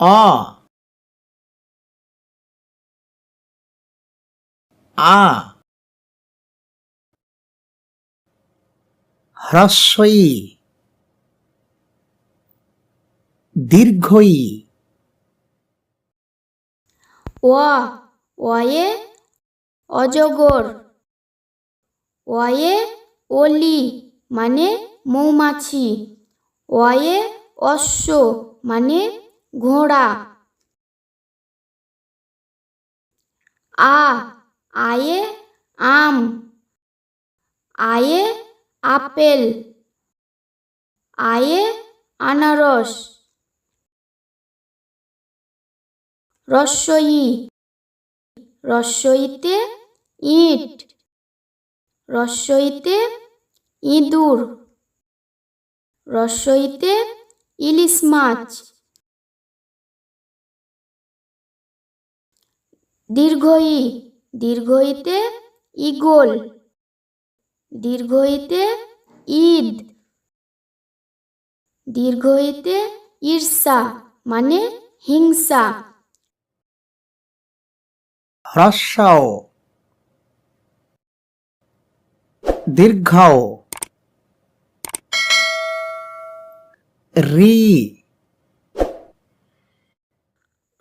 অ আ। হ্রস্বই দীর্ঘই অ অয়ে অজগর। অয়ে অলি মানে মৌমাছি। অয়ে অশ্ব মানে ঘোড়া। আ, আয়ে আম। আয়ে আপেল। আয়ে আনারস। রস্বই রস্বইতে ইট। রস্বইতে ইঁদুর। রস্বইতে ইলিশ মাছ। দীর্ঘই দীর্ঘইতে ইগল দীর্ঘইতে ঈদ দীর্ঘইতে ঈর্ষা মানে হিংসা। হ্রস্বও দীর্ঘও রি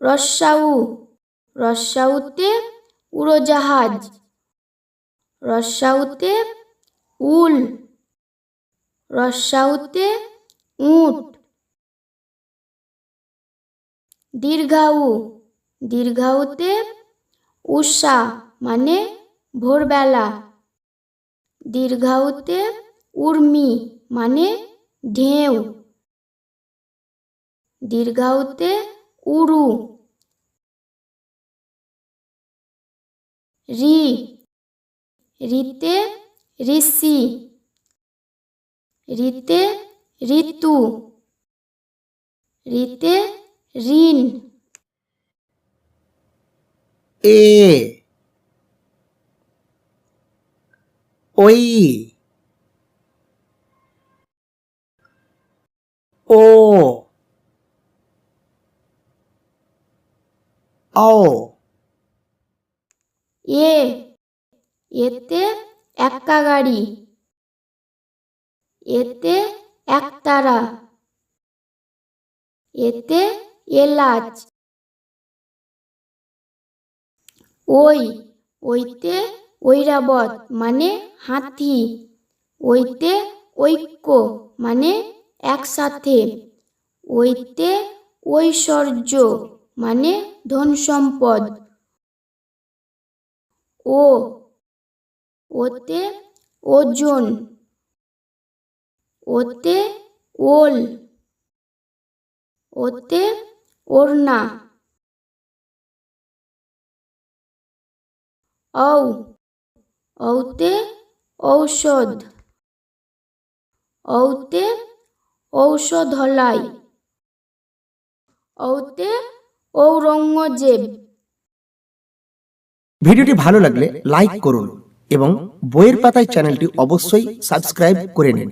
রস্সাউ রস্সাউতে উড়োজাহাজ। রস্সাউতে উল। রস্সাউতে উট। দীর্ঘাউ। দীর্ঘাউতে উষা মানে ভোরবেলা। দীর্ঘাউতে উর্মি মানে ঢেউ। দীর্ঘাউতে উরু রি। রিতে ঋষি। রিতে ঋতু। রিতে ঋণ। এ। ওই ও। ও এ, এতে এক্কা গাড়ি, এতে একতারা এতে এলাচ, ওই, ওইতে ঐরাবত মানে হাতি, ওইতে ঐক্য মানে একসাথে, ওইতে ঐশ্বর্য মানে ধন সম্পদ ও ওতে ওজন ওতে ওল ওতে ওড়না ঔ ঔতে ঔষধ ঔতে ঔষধলাই ঔতে ঔরঙ্গজেব। ভিডিওটি ভালো লাগলে লাইক করুন এবং বইয়ের পাতায় চ্যানেলটি অবশ্যই সাবস্ক্রাইব করে নিন।